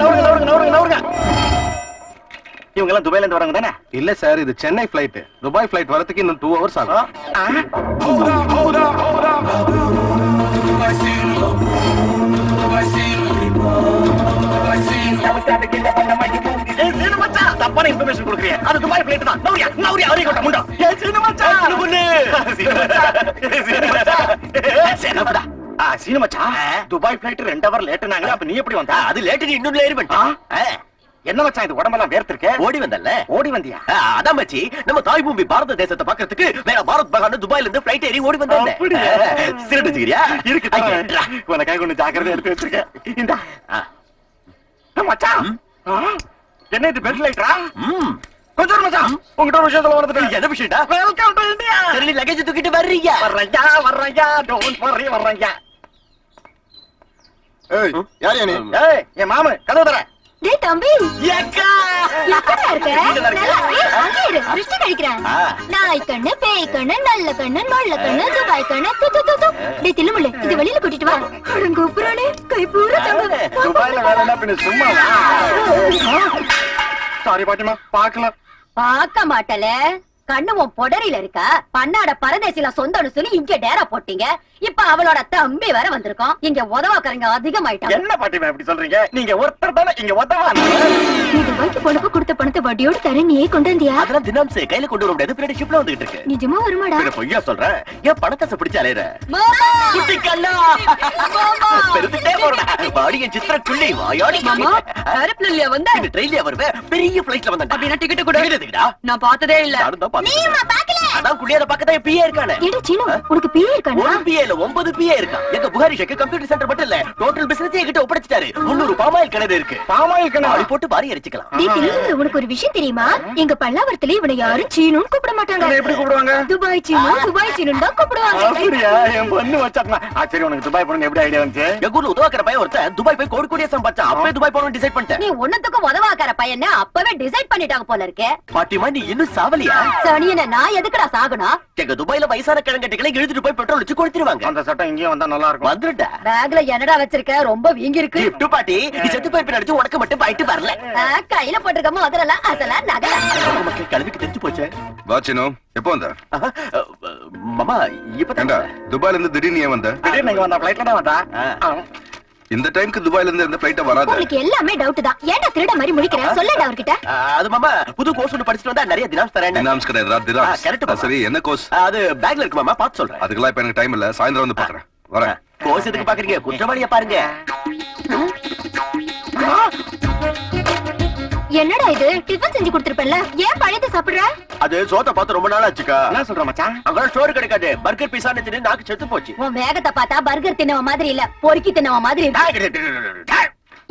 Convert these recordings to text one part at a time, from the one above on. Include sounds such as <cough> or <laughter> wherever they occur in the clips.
நவருங்க நவருங்க நவருங்க நவருங்க இவங்க எல்லாம் துபாயில இருந்து வராங்க தானே இல்ல சார் இது சென்னை ஃபிளைட் துபாய் ஃபிளைட் வரதுக்கு இன்னும் டூ ஹவர்ஸ் ஆகும் தப்பான information கொடுக்குறியே. அது துபாய் flight தான். நவுரியா, நவுரியா, அவரையும் கொட்டா, முண்டா. சீனு மச்சான். சீனு பொண்ணு. சீனு மச்சான், துபாய் flight ரெண்டு hour late னாங்க. அப்ப நீ எப்படி வந்த? அது லேட்டு இன்னொன்னு ஏறி என்ன மச்சான் இது உடம்பெல்லாம் வேர்த்திருக்கே? ஓடி வந்தல்ல? ஓடி வந்தியா? அதான் மச்சி நம்ம தாய் பூமி பாரத தேசத்தை பாக்குறதுக்கு வேற பாரத் பகான் துபாயில இருந்து பிளைட் ஏறி ஓடி வந்தேன்? சிரட்டு வச்சுக்கிறியா இருக்கு உனக்காக ஒண்ணு ஜாக்கிரதை எடுத்து வச்சிருக்கேன். இந்தா. மச்சான் என்ன இது பெட் லைட்டா ம். கொஞ்சம் மச்சான் உங்ககிட்ட ஒரு விஷயத்துல வந்துட்டு என்ன விஷயம்டா? வெல்கம் டு இந்தியா சரி லக்கேஜ் தூக்கிட்டு வர்றீங்க. வர்றேன்யா வர்றேன்யா. டோன்ட் வர்றி வர்றேன்யா. ஏய் யார் நீ ஏய் என் மாமு கதவு தர. டேய் தம்பி. ஏக்கா எப்படா இருக்க. நல்லா ஏய், அங்கே இரு. திருஷ்டி கழிக்கிறேன். ஆ. நாய் கண்ணு பேய் கண்ணு நல்ல கண்ணு நொல்ல கண்ணு துபாய் கண்ணு து து து து. டேய் தில்லுமுள்ளு இது வெளியில கூட்டிட்டு வா. அடங்க உப்புறானே கை பூரா தங்க. துபாயில வேலைன்னா பின்ன சும்மா சாரி பாட்டிமா பார்க்கல பார்க்க மாட்டல. கண்ணு உன் பொடரியில இருக்கா? பன்னாட பரதேசில சொந்தம்னு சொல்லி இங்க டேரா போட்டீங்க. இப்ப அவளோட தம்பி வேற வந்திருக்கோம் இங்க உதவாக்கறங்க அதிகமாயிட்டாங்க. என்ன பாட்டிமா இப்படி சொல்றீங்க? நீங்க ஒருத்தர் தானே இங்க உதவா? நீ துபாய்க்கு பொழுப்பு கொடுத்த பணத்தை வட்டியோட தர நீயே கொண்டு வந்தியா அதெல்லாம் தினம் சே கையில கொண்டு வர முடியாது. பின்னாடி ஷிப்ல வந்துகிட்டு இருக்கு. நிஜமா வருமாடா? பொய்யா சொல்றேன் ஏன் பணத்தை பிடிச்சு அலையற? குட்டி கல்லா பெருந்துட்டே போறடா. பாடிய சித்திர குள்ளி வாயாடி. மாமா கருப்புல இல்லையா வந்த? இந்த ட்ரெயின்லயே வருவேன். பெரிய ஃபிளைட்ல வந்தேன் அப்படின்னா டிக்கெட் கூட. நான் பார்த்ததே இல்ல. நானும் தான் அதான் குளியாத பக்கத்துல பிஏ இருக்கானே. ஏடா சீனு உனக்கு பிஏ இருக்கானா? ஒரு பிஏ இல்ல ஒன்பது பிஏ இருக்கான். எங்க புகாரி ஷேக்கு கம்ப்யூட்டர் சென்டர் மட்டும் இல்ல டோட்டல் பிசினஸ் என்கிட்ட ஒப்படைச்சிட்டாரு. முன்னூறு பாமாயில் கிணறு இருக்கு. பாமாயில் கிணறு? ஆளி போட்டு பாரி எரிச்சுக்கலாம். டேய் தில்லுமுள்ளு, உனக்கு ஒரு விஷயம் தெரியுமா? எங்க பல்லாவரத்துல இவனை யாரும் சீனுன்னு கூப்பிட மாட்டாங்க. எப்படி கூப்பிடுவாங்க? துபாய் சீனு துபாய் சீனு தான் கூப்பிடுவாங்க. அப்படியா? என் பொண்ணு வச்சாத்மா ஆ சரி உனக்கு துபாய் போன எப்படி ஐடியா வந்துச்சு? எங்க ஊர்ல உதவாக்கிற பையன் ஒருத்தன் துபாய் போய் கோடி கோடியா சம்பாதிச்சான் அப்பவே துபாய் போகணும்னு டிசைட் பண்ணிட்டேன். நீ ஒன்னத்துக்கும் உதவாக்கார பையனை அப்பவே டிசைட் பண்ணிட்டாங்க போல இருக்கே. பாட்டிமா நீ இன்னும் சாவலியா? சனியன நான் எதுக்குடா சாகணும் எங்க துபாயில வயசான கிழங்கட்டிகளை இழுத்துட்டு போய் பெட்ரோல் வச்சு கொடுத்துருவாங்க. அந்த சட்டம் இங்கேயும் வந்தா நல்லா இருக்கும். வந்துட்டா? பேக்ல என்னடா வச்சிருக்க? ரொம்ப வீங்கி இருக்கு கிஃப்ட் பாட்டி செத்து போய் பின்னாடி உனக்கு மட்டும் பாயிட்டு வரல. கையில போட்டிருக்க முதல்ல அசலா நகல. கிளம்பிக்கு தெரிஞ்சு போச்சு. வாச்சினோ எப்போ வந்த? மாமா துபாயில இருந்து திடீர்னு ஏன் வந்த? திடீர்னு இங்க வந்தா தான் வந்தா. இந்த டைம்க்கு துபாயில இருந்து எந்த ஃபிளைட்ட வராத. உங்களுக்கு எல்லாமே டவுட் தான். ஏன்டா திருட மாதிரி முழிக்கிற? சொல்லடா அவர்கிட்ட. அது மாமா புது கோர்ஸ் ஒன்று படிச்சுட்டு வந்தா நிறைய தினாம்ஸ் தரேன். தினாம்ஸ் கிடையாது தினாம்ஸ் ஆ, correct மாமா. சரி என்ன கோர்ஸ் அது பேக்ல இருக்கு மாமா பார்த்து சொல்றேன். அதுக்கெல்லாம் இப்ப எனக்கு டைம் இல்ல. சாயந்தரம் வந்து பாக்குறேன். வரேன். கோர்ஸ் எதுக்கு பாக்குறீங்க? குற்றவாளிய பாருங்க. என்னடா இது? டிஃபன் செஞ்சு கொடுத்திருப்பேன்ல. ஏன் பழையதை சாப்பிடுற? அது சோத்த பார்த்து ரொம்ப நாள் ஆச்சுக்கா என்ன சொல்ற மச்சான்? அங்க ஸ்டோர் கிடைக்காது. பர்கர் பீஸான்னு தின்னு நாக்கு செத்து போச்சு. உன் வேகத்தை பார்த்தா பர்கர் தின்னவ மாதிரி இல்ல பொறுக்கி தின்னவ மாதிரி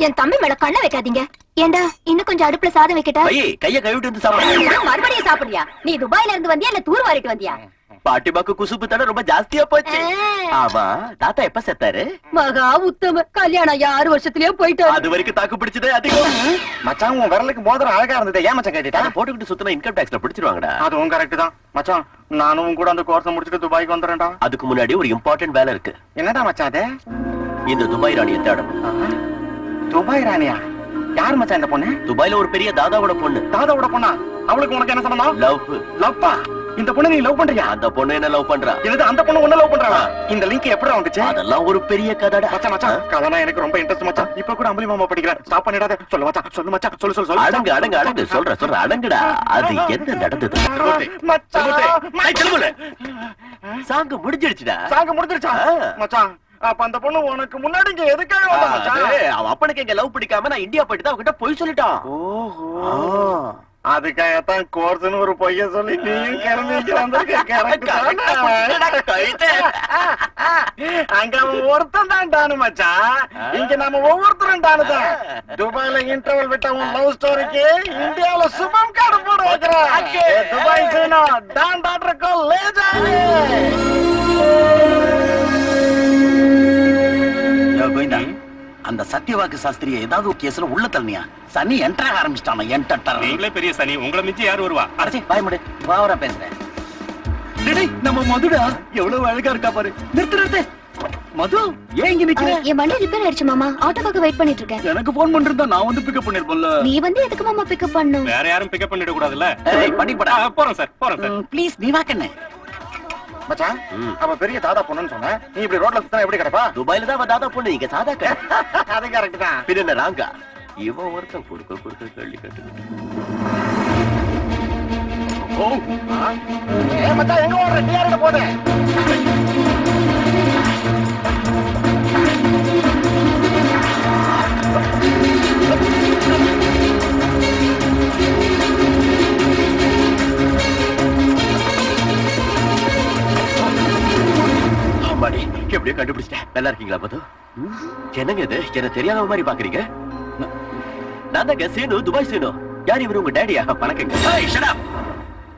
என் தம்பி மேல கண்ண வைக்காதீங்க. ஏண்டா இன்னும் கொஞ்சம் அடுப்புல சாதம் வைக்கட்டா? கைய கழுவிட்டு வந்து சாப்பிடுங்க மறுபடியும் சாப்பிடுறியா? நீ துபாயில இருந்து வந்தியா இல்ல தூர் வாரிட்டு வந்தியா? பாட்டிமாக்கு குசுப்பு தடை ரொம்ப ஜாஸ்தியா போச்சு. ஆமா தாத்தா எப்ப செத்தாரு? மகா உத்தம கல்யாணம் ஆறு வருஷத்துலயே போயிட்டு அது வரைக்கும் தாக்கு பிடிச்சதே அதிகம் மச்சான் உன் விரலுக்கு மோதிரம் அழகா இருந்தது ஏன் மச்சான் கேட்டுட்டா? போட்டுக்கிட்டு சுத்தமா இன்கம் டாக்ஸ்ல பிடிச்சிருவாங்கடா. அதுவும் கரெக்ட் தான். மச்சான் நானும் உன் கூட அந்த கோர்ஸ் முடிச்சுட்டு துபாய்க்கு வந்துடுறேன்டா. அதுக்கு முன்னாடி ஒரு இம்பார்ட்டன்ட் வேலை இருக்கு. என்னடா மச்சான் அது? இந்த துபாய் ராணியை தேடணும். துபாய் ராணியா? யார் மச்சான் இந்த பொண்ணு? துபாய்ல ஒரு பெரிய தாதாவோட பொண்ணு. தாதாவோட பொண்ணா? அவளுக்கு உனக்கு என்ன சம்பந்தம்? லவ். லவ்வா? இந்த பொண்ணு நீ லவ் பண்றியா? அந்த பொண்ணு என்ன லவ் பண்றா? என்னது அந்த பொண்ணு ஒண்ணு லவ் பண்றாளா? இந்த லிங்க் எப்படி வந்துச்சு? அதெல்லாம் ஒரு பெரிய கதடா. மச்சான் மச்சான் கதைனா எனக்கு ரொம்ப இன்ட்ரெஸ்ட் மச்சான். இப்ப கூட அம்பலி மாமா படிக்கிறேன் ஸ்டாப் பண்ணிடாத. சொல்லு மச்சான் சொல்லு மச்சான் சொல்லு சொல்லு சொல்லு. அடங்கு அடங்கு அடங்கு. சொல்ற சொல்ற அடங்குடா. அது என்ன நடந்தது? மச்சான். சாங்கு முடிஞ்சிடுச்சுடா சாங்க முடிஞ்சிருச்சா? ஆ. மச்சான் அப்ப அந்த பொண்ணு உனக்கு முன்னாடி இங்க எதுக்காக வந்தா மச்சான்? அவன் அப்பனுக்கு எங்க லவ் பிடிக்காம நான் இந்தியா போயிட்டு தான் அவகிட்ட போய் சொல்லிட்டான். ஓஹோ. அதுக்காகத்தான் கோர்ஸ்னு ஒரு பொய்ய சொல்லி நீயும் கிளம்பி இங்க வந்திருக்க. கழுத்தை. அங்க அவன் ஒருத்தன் தான் டானு மச்சான். இங்க நம்ம ஒவ்வொருத்தரும் டானு தான். துபாய்ல இன்டர்வல் விட்ட உன் லவ் ஸ்டோரிக்கு இந்தியாவுல சுபம் கார்டு போட வைக்கிறேன். துபாய் சீனோ டான் டாக்டருக்கு லேஜானு அந்த சத்யவாக்கு சாஸ்திரிய ஏதாவது கேஸ்ல உள்ள தள்ளியா சனி என்டர் ஆரம்பிச்சிட்டான? என்டர் நீங்களே பெரிய சனி. உங்களை மிஞ்சி யார் வருவா? அடச்சி பாய் முடி. பாவரா பேசுறேன். டேய், நம்ம மதுடா. எவ்வளவு அழகா இருக்கா பாரு. நிறுத்து நிறுத்து. மது ஏன் இங்க நிக்கிற? என் வண்டி ரிப்பேர் ஆயிடுச்சு மாமா. ஆட்டோக்காக வெயிட் பண்ணிட்டு இருக்கேன். எனக்கு போன் பண்ணிருந்தா நான் வந்து பிக்கப் பண்ணிருப்பேன்ல. நீ வந்து எதுக்கு மாமா பிக்கப் பண்ணும் வேற யாரும் பிக்கப் பண்ணிட கூடாதுல்ல? ஏய் பண்ணி போடா ஆ, போறோம் சார் போறோம் சார் ப்ளீஸ் நீ வா கண்ணே மச்சான் அவ பெரிய தாதா பொண்ணுன்னு சொன்ன. நீ இப்படி ரோட்ல சுத்தா எப்படி கிடப்பா? துபாயில தான் அவ தாதா பொண்ணு. இங்க சாதா <laughs> அது கரெக்ட் தான். பின்ன ராங்கா? இவன் ஒருத்தன் கொடுக்க கொடுக்க கள்ளி கட்டு ஓ. ஏ மச்சான் எங்க ஓடுற? டிஆர்ல போதே எப்படியோ கண்டுபிடிச்சிட்டேன். நல்லா இருக்கீங்களா மது? என்னங்க இது? என்ன தெரியாத மாதிரி பாக்குறீங்க? நான் தாங்க சீனு துபாய் சீனு. யார் இவரு? உங்க டேடியா? வணக்கங்க. ஏய் ஷட் அப்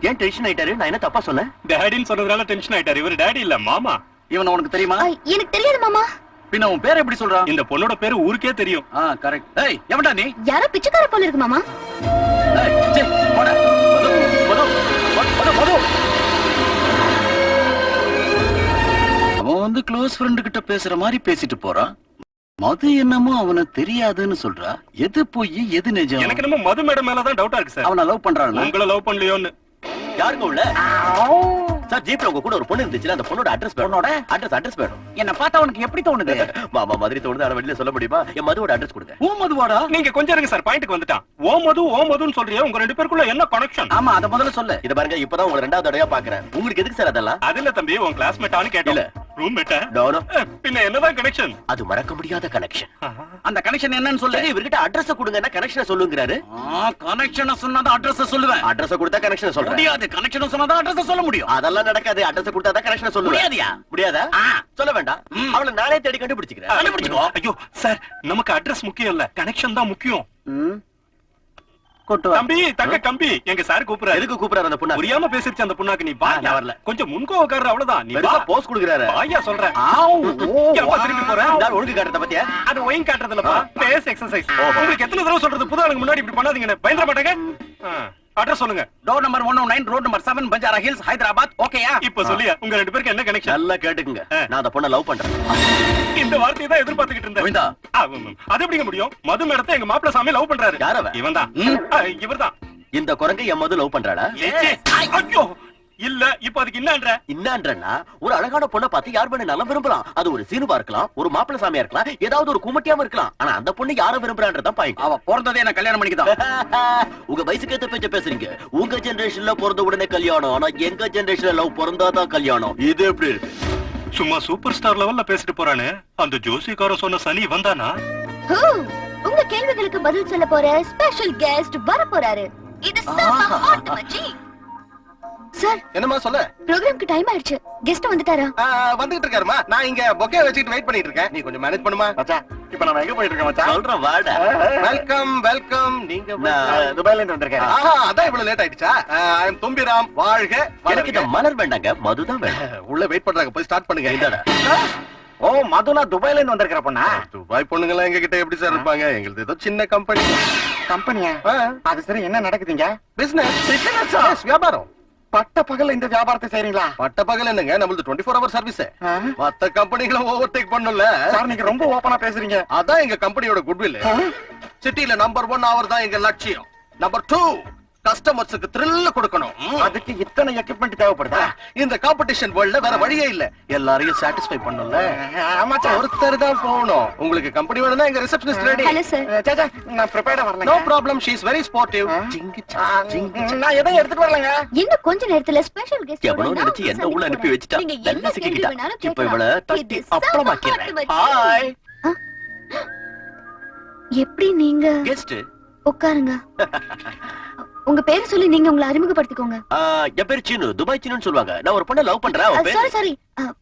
ஏன் டென்ஷன் ஆயிட்டாரு? நான் என்ன தப்பா சொன்னேன்? டேடின்னு சொன்னதுனால டென்ஷன் ஆயிட்டாரு. இவர் டேடி இல்ல மாமா. இவன் உனக்கு தெரியுமா? எனக்கு தெரியாது மாமா. பின்ன உன் பேர் எப்படி சொல்றான்? இந்த பொண்ணோட பேரு ஊருக்கே தெரியும். ஆ கரெக்ட் ஏய் எவன்டா நீ? யாரோ பிச்சைக்கார போல இருக்கு மாமா. ஏய் சே போடா. அவன் வந்து க்ளோஸ் ஃப்ரெண்டு கிட்ட பேசுற மாதிரி பேசிட்டு போறான் மது என்னமோ அவன தெரியாதுன்னு சொல்றா. எது போய் எது நிஜம்? எனக்கு என்னமோ மது மேடம் மேலதான் டவுட்டா இருக்கு சார். அவன லவ் பண்றான்? உங்களை லவ் பண்ணலையோன்னு. யாருங்க உள்ள சார் ஜீப்ல உங்க கூட ஒரு பொண்ணு இருந்துச்சுல அந்த பொண்ணோட அட்ரஸ் பொண்ணோட? அட்ரஸ் அட்ரஸ் வேணும். என்ன பார்த்தா உனக்கு எப்படி தோணுது? <laughs> மாமா மாதிரி தோணுது ஆனா வெளியில சொல்ல முடியுமா? என் மதுவோட அட்ரஸ் கொடுங்க. ஊ மதுவாடா? நீங்க கொஞ்சம் இருங்க சார் பாயிண்ட்க்கு வந்துட்டான். ஓ மது ஓ மதுன்னு சொல்றியே உங்க ரெண்டு பேருக்குள்ள என்ன கனெக்ஷன் ஆமா அத முதல்ல சொல்லு. இத பாருங்க இப்பதான் உங்களை ரெண்டாவது தடவையா பாக்குறேன் உங்களுக்கு எதுக்கு சார் அதெல்லாம்? அது இல்ல தம்பி உன் கிளாஸ்மேட்டான்னு கேட்டல இல்ல. ரூம். பின்ன என்னதான் கனெக்ஷன் அது மறக்க முடியாத கனெக்ஷன் அந்த கனெக்ஷன் என்னன்னு சொல்லு. இவர்கிட்ட அட்ரஸ் கொடுங்கன்னா கனெக்ஷனை சொல்லுங்கிறாரு? கனெக்ஷனை சொன்னாதான் அட்ரஸ் சொல்லுவேன். அட்ரஸ் கொடுத்தா கனெக்ஷன் சொல்றேன். முடியாது. கனெக்ஷன் சொன்னாதான் அட்ரஸ் சொல்ல முடியும். அதெல்லாம் நடக்காது. அட்ரஸ் கொடுத்தா தான் கனெக்ஷன் சொல்லுவேன். முடியாதுயா. முடியாதா. சொல்ல வேண்டாம். அவளை நானே தேடி கண்டுபிடிச்சுக்கிறேன். கண்டுபிடிச்சுக்கோ. ஐயோ சார் நமக்கு அட்ரஸ் முக்கியம் இல்ல கனெக்ஷன் தான் முக்கியம். கொட்டு. தம்பி தங்க கம்பி. எங்க சார் கூப்பிடுறாரு. எதுக்கு கூப்பிடுறாரு அந்த பொண்ணு புரியாம பேசிருச்சு அந்த பொண்ணாக்கு. நீ வா நான் வரல. கொஞ்சம் முன்கோவக்காரர் அவ்வளவுதான். நீ வா. போஸ் கொடுக்குறாரு. வாயா சொல்றேன். ஆவ், ஓ, எப்ப திருப்பி போற. நான் ஒழுங்கு காட்டுறத பத்தியா? அது ஒயின் காட்டுறதுலப்பா. பேஸ் எக்ஸசைஸ் உங்களுக்கு எத்தனை தடவை சொல்றது? புது ஆளுங்க முன்னாடி இப்படி பண்ணாதீங்கன்னு. பயந்துட மாட்டாங்க? அட்ரஸ் சொல்லுங்க. Door number one nine road number seven Banjara hills Hyderabad ஓகேயா இப்ப சொல்லியா? உங்க ரெண்டு பேருக்கு என்ன கனெக்ஷன் நல்லா கேட்டுக்குங்க. நான் அந்த பொண்ணை லவ் பண்றேன். இந்த வார்த்தையை தான் எதிர்பார்த்துக்கிட்டு இருந்தேன். அது எப்படிங்க முடியும்? மது மேடத்தை எங்க மாப்பிள்ள சாமி லவ் பண்றாரு. யார் அவ? இவன் தான் ம். இவர்தான். இந்த குரங்கை என் மது லவ் பண்றாளா? ஐயோ! இல்ல இப்ப அதுக்கு என்னன்ற என்னன்றா ஒரு அழகான பொண்ணை பார்த்து யார் பண்ண நல்லா விரும்பலாம். அது ஒரு சீனுவா இருக்கலாம் ஒரு மாப்பிள்ள சாமியா இருக்கலாம் ஏதாவது ஒரு குமட்டியாம இருக்கலாம். ஆனா அந்த பொண்ணு யார விரும்புறான்றதான் பாயிண்ட் அவ பிறந்ததே நான் கல்யாணம் பண்ணிக்கிதான் <laughs> உங்க வயசுக்கு ஏத்த பேச்ச பேசுறீங்க. உங்க ஜெனரேஷன்ல பிறந்த உடனே கல்யாணம் ஆனா எங்க ஜெனரேஷன்ல லவ் பிறந்தாதான் கல்யாணம். இது எப்படி இருக்கு? சும்மா சூப்பர் ஸ்டார் லெவல்ல பேசிட்டு போறானே. அந்த ஜோசிக்காரன் சொன்ன சனி வந்தானா? ஹூ, உங்க கேள்விகளுக்கு பதில் சொல்ல போற ஸ்பெஷல் கெஸ்ட் வர போறாரு இது சார். என்னமா சொல்ல? ப்ரோக்ராம்க்கு டைம் ஆயிடுச்சு. கெஸ்ட் வந்துட்டாரா? ஆ, வந்துகிட்டு இருக்காருமா நான் இங்க பொக்கே வச்சுட்டு வெயிட் பண்ணிட்டு இருக்கேன். நீ கொஞ்சம் மேனேஜ் பண்ணுமா? மச்சான் இப்ப நம்ம எங்க போயிட்டு இருக்கோம் மச்சான் சொல்றேன் வாடா. வெல்கம் வெல்கம் நீங்க துபாய்ல இருந்து வந்திருக்கேன். ஆஹா அதான் இவ்வளவு லேட் ஆயிடுச்சா? ஐ எம் தும்பிராம் வாழ்க எனக்கு இந்த. மலர் வேண்டாங்க மதுதான் வேணும். <laughs> உள்ள வெயிட் பண்றாங்க போய் ஸ்டார்ட் பண்ணுங்க. இந்தாடா. ஓ மதுனா துபாய்ல இருந்து வந்திருக்கிற பொண்ணா? துபாய் பொண்ணுங்க எங்க கிட்ட எப்படி சார் இருப்பாங்க? எங்களுது ஏதோ சின்ன கம்பெனி கம்பெனியா? அது சரி என்ன நடக்குதுங்க? பிசினஸ் வியாபாரம். பட்ட பகல்ல இந்த வியாபாரத்தை செய்றீங்களா? பட்ட பகல் என்னங்க? நம்மளது டுவெண்ட்டி ஃபோர் ஹவர் சர்வீஸ்? மத்த கம்பெனிகளை ஓவர் டேக் பண்ணல. சார் நீங்க ரொம்ப ஓபனா பேசுறீங்க. அதான் எங்க கம்பெனியோட குட்வில் சிட்டில நம்பர் ஒன் அவர் தான் எங்க லட்சியம். நம்பர் டூ கஸ்டமர்ஸுக்கு த்ரில் கொடுக்கணும். அதுக்கு இத்தனை எக்யூப்மெண்ட் தேவைப்படுதா? இந்த காம்படிஷன் வேர்ல்ட்ல வேற வழியே இல்ல. எல்லாரையும் சாட்டிஸ்ஃபை பண்ணணும்ல ஆமாச்சா ஒருத்தர் தான் போகணும். உங்களுக்கு கம்பெனி வேணும்னா எங்க ரிசப்ஷனிஸ்ட் ரெடி ஹலோ சார் சேச்சா நான் ப்ரிப்பேர்டா நோ வரல problem she is very sportive நான் எதையும் எடுத்துட்டு வரலங்க. இன்னும் கொஞ்ச நேரத்துல ஸ்பெஷல் கெஸ்ட் எவனோ நினைச்சு என்ன உள்ள அனுப்பி வச்சுட்டா? நல்லா சிக்கிக்கிட்டா இப்ப இவள தட்டி அப்பளமாக்கிறேன் ஹாய் எப்படி நீங்க கெஸ்ட் உட்காருங்க. <laughs> உங்க பேரு சொல்லி நீங்க உங்களை அறிமுகப்படுத்திக்கோங்க. என் பேரு சீனு. துபாய் சீனுன்னு சொல்லுவாங்க. நான் ஒரு பொண்ணை லவ் பண்றேன் சாரி சாரி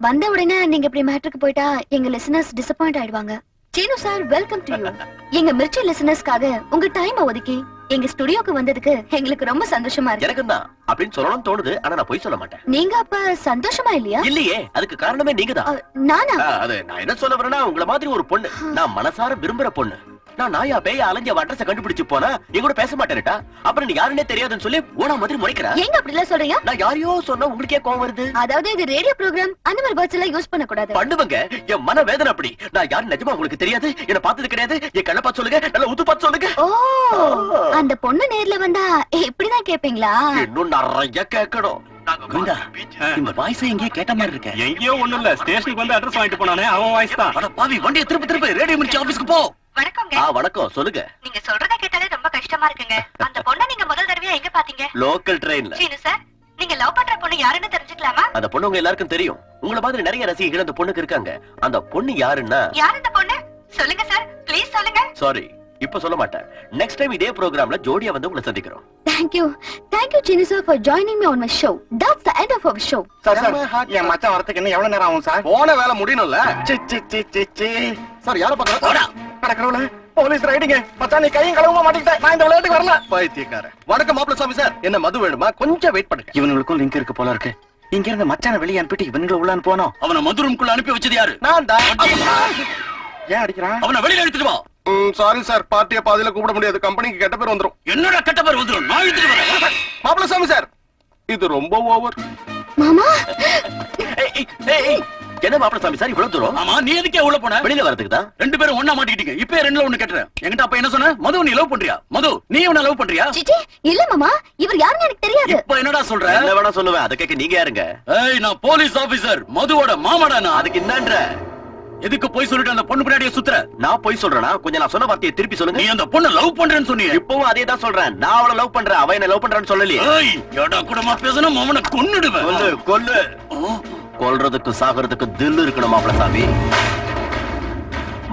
வந்த உடனே நீங்க இப்படி மேட்ருக்கு போயிட்டா எங்க லிசனர்ஸ் டிசப்பாயிண்ட் ஆயிடுவாங்க. Seenu sir welcome to you எங்க மிர்ச்சி லிசனர்ஸ்க்காக உங்க டைம் ஒதுக்கி எங்க ஸ்டுடியோக்கு வந்ததுக்கு எங்களுக்கு ரொம்ப சந்தோஷமா இருக்கு. எனக்கு தான் அப்படின்னு சொல்லணும்னு தோணுது ஆனா நான் போய் சொல்ல மாட்டேன். நீங்க அப்ப சந்தோஷமா இல்லையா? இல்லையே அதுக்கு காரணமே நீங்க தான் நானா? அது நான் என்ன சொல்ல வரேன்னா உங்கள மாதிரி ஒரு பொண்ணு. நான் மனசார விரும்புற பொண்ணு. நான் நாயா பேய அலைஞ்ச அட்ரஸ் கண்டுபிடிச்சு போனா என் கூட பேச மாட்டேன்டா அப்புறம் நீ யாருன்னே தெரியாதுன்னு சொல்லி ஓனா மாதிரி முறைக்கிற? ஏங்க அப்படிலாம் சொல்றீங்க? நான் யாரையோ சொன்னா உங்களுக்கே கோவம் வருது. அதாவது இது ரேடியோ ப்ரோக்ராம் அந்த மாதிரி வேர்ட்ஸ் எல்லாம் யூஸ் பண்ண கூடாது பண்ணுவங்க. என் மன வேதனை அப்படி. நான் யாரும் நிஜமா உங்களுக்கு தெரியாது? என்ன பார்த்தது கிடையாது. என் கண்ணை பார்த்து சொல்லுங்க. நல்ல உத்து பார்த்து சொல்லுங்க. ஓ அந்த பொண்ணு நேர்ல வந்தா இப்படிதான் கேப்பீங்களா? இன்னும் நிறைய கேட்கணும். இந்த வாய்ஸ் எங்கேயே கேட்ட மாதிரி இருக்க. எங்கேயோ ஒண்ணும் இல்ல. ஸ்டேஷனுக்கு வந்து அட்ரஸ் வாங்கிட்டு போனானே அவன் வாய்ஸ் தான். அட பாவி வண்டியை திருப்பி திருப்பி ரேடியோ மிர்ச்சி ஆபீஸ்க்கு போ. வணக்கங்க ஆ வணக்கம். சொல்லுங்க. நீங்க சொல்றத கேட்டாலே ரொம்ப கஷ்டமா இருக்குங்க. அந்த பொண்ணை நீங்க முதல் தடவையா எங்க பாத்தீங்க? லோக்கல் ட்ரெயின்ல சீனு சார் நீங்க லவ் பண்ற பொண்ணு யாருன்னு தெரிஞ்சுக்கலாமா? அந்த பொண்ணு உங்க எல்லாருக்கும் தெரியும். உங்கள மாதிரி நிறைய ரசிகைகள் அந்த பொண்ணுக்கு இருக்காங்க. அந்த பொண்ணு யாருன்னா யார் இந்த பொண்ணு? சொல்லுங்க சார். ப்ளீஸ் சொல்லுங்க. சாரி இப்ப சொல்ல மாட்டேன். நெக்ஸ்ட் டைம் இதே ப்ரோக்ராம்ல ஜோடியா வந்து உங்களை சந்திக்கிறோம். Thank you. Thank you, Chinu sir, for joining me on my show. That's the end of our show. Sir sir என் மச்சான் வரதுக்கு இன்னும் எவ்வளவு நேரம் ஆகும் சார் போன வேலை முடியணும்ல. சி சி சி சி சி. சார் யார பாக்க கடக்கறவள போலீஸ் ரைடிங்க மச்சான் நீ கையும் கழுவ மாட்டேங்கிட்ட நான் இந்த விளையாட்டுக்கு வரல. பைத்தியக்காரன். வணக்கம் மாப்பிள்ள சாமி சார் என்ன மது வேணுமா? கொஞ்சம் வெயிட் பண்ணுங்க. இவனுங்களுக்கும் லிங்க் இருக்கு போல இருக்கு. இங்க இருந்து மச்சான வெளியே அனுப்பிட்டு இவனுங்களை உள்ள அனுப்புவானோ? அவனை மதுரம்குள்ள அனுப்பி வச்சது யாரு? நான் தான். ஏன் அடிக்கிறான்? அவனை வெளியில எடுத்துட்டு வா. சாரி சார் பார்ட்டியை பாதியில கூப்பிட முடியாது. கம்பெனிக்கு கெட்ட பேர் வந்துரும். என்னோட கெட்ட பேர் வந்துடும் நான் எடுத்துட்டு வரேன். மாப்பிள்ள சாமி சார் இது ரொம்ப ஓவர் மாமா? என்ன மாப்பிள சாமி சார் இவ்வளவு தூரம். ஆமா நீ எதுக்கே உள்ள போன? வெளியில வரதுக்கு தான். ரெண்டு பேரும் ஒண்ணா மாட்டிக்கிட்டீங்க. இப்ப ரெண்டுல ஒண்ணு கட்டுறேன் என்கிட்ட அப்ப என்ன சொன்ன? மது நீ லவ் பண்றியா? மது நீ இவனை லவ் பண்றியா? சிச்சி இல்ல மாமா. இவர் யாருன்னு எனக்கு தெரியாது. இப்ப என்னடா சொல்ற? என்ன வேணா சொல்லுவேன். அதை கேட்க நீங்க யாருங்க? ஏய் நான் போலீஸ் ஆபீசர் மதுவோட மாமாடா நான் அதுக்கு என்னன்ற எதுக்கு போய் சொல்லிட்டு அந்த பொண்ணு பின்னாடியே சுத்துற? நான் போய் சொல்றேனா? கொஞ்சம் நான் சொன்ன வார்த்தையை திருப்பி நீ சொல்லுங்க அந்த பொண்ணை லவ் பண்றேன்னு சொன்னியே. இப்பவும் அதே தான் சொல்றேன். நான் அவளை லவ் பண்றேன். அவ என்ன லவ் பண்றான்னு சொல்லலையே. ஏய் எடா கூடமா பேசணும் அவனை கொன்னுடுவேன். கொல்லு கொல்றதுக்கு சாகிறதுக்கு தில்லு இருக்கணும் மாப்பிள சாமி.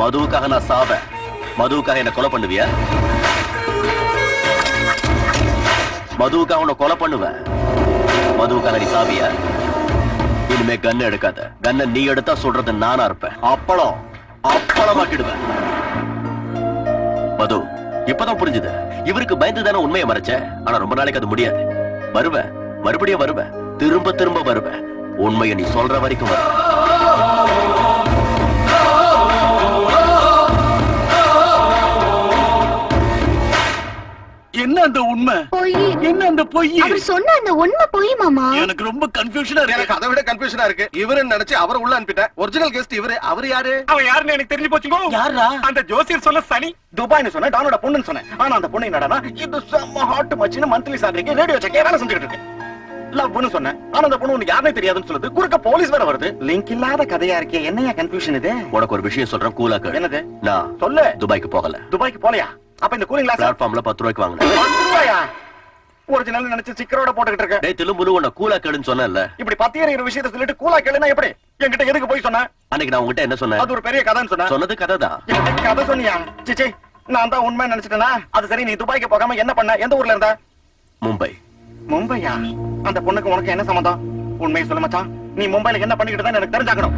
மதுவுக்காக நான் சாவேன். மதுவுக்காக என்ன கொலை பண்ணுவியா? மதுவுக்காக உன்னை கொலை பண்ணுவேன். மதுவுக்காக நீ சாவியா? இனிமே கன் எடுக்காத. கன்னை நீ எடுத்தா சொல்றது நானா இருப்பேன். அப்பளம். அப்பளமாக்கிடுவேன். மது இப்பதான் புரிஞ்சுது. இவருக்கு பயந்து தானே உண்மையை மறைச்ச? ஆனா ரொம்ப நாளைக்கு அது முடியாது. வருவேன் மறுபடியும் வருவேன் திரும்ப திரும்ப வருவேன் உண்மையை நீ சொல்ற வரைக்கும் வருவேன் அந்த உண்மை? போய். என்ன அந்த பொய்? அவர் சொன்ன அந்த உண்மை போய் மாமா. எனக்கு ரொம்ப கன்ஃபியூஷனா எனக்கு இருக்கு அதை விட கன்ஃபியூஷனா இருக்கு. இவருன்னு நினைச்சு அவரை உள்ள அனுப்பிட்டேன் ஒரிஜினல் கெஸ்ட் இவரு. அவர் யாரு? அவன் யாருன்னு எனக்கு தெரிஞ்சு போச்சுங்கோ. யாரா? அந்த ஜோசியர் சொன்ன சனி. துபாய்னு சொன்ன டானோட பொண்ணுன்னு சொன்னேன். ஆனா அந்த பொண்ணு என்னடா இது செம்ம ஹாட் மச்சின்னு மந்த்லி சாலரிக்கு ரேடியோ செக்கே வேலை செஞ்சுக்கிட்டு இருக்கு. லவ்னு சொன்னேன். ஆனா அந்த பொண்ணு உனக்கு யாருனே தெரியாதுன்னு சொல்லுது. குறுக்க போலீஸ் வேற வருது. லிங்க் இல்லாத கதையா இருக்கே. என்னையா கன்ஃபியூஷன் இது? உனக்கு ஒரு விஷயம் சொல்றேன் கூலா கேளு. என்னது? நான் சொல்லு. துபாய்க்கு போகல. துபாய்க்கு போலையா? அப்ப இந்த கூலிங் கிளாஸ் பிளாட்ஃபார்ம்ல பத்து ரூபாய்க்கு வாங்கினேன். பத்து ரூபாயா? ஒரிஜினல் நினைச்சு சிக்கரோட போட்டுக்கிட்டு இருக்க டேய் திரும்புனு உன்னை கூலா கேளுன்னு சொன்னேன்ல. இப்படி பத்து இருக்கிற விஷயத்தை சொல்லிட்டு கூலா கேளுனா எப்படி? என்கிட்ட எதுக்கு போய் சொன்ன? அன்னைக்கு நான் உங்ககிட்ட என்ன சொன்னேன்? அது ஒரு பெரிய கதைன்னு சொன்ன. சொன்னது கதை தான் கதை சொன்னியா? சிச்சி நான் தான் உண்மை நினைச்சிட்டேனா? அது சரி நீ துபாய்க்கு போகாம என்ன பண்ண? எந்த ஊர்ல இருந்த? மும்பை. மும்பையா? அந்த பொண்ணுக்கு உனக்கு என்ன சம்மந்தம்? உண்மையை சொல்ல மச்சான். நீ மும்பைல என்ன பண்ணிக்கிட்டு தான் எனக்கு தெரிஞ்சாக்கணும்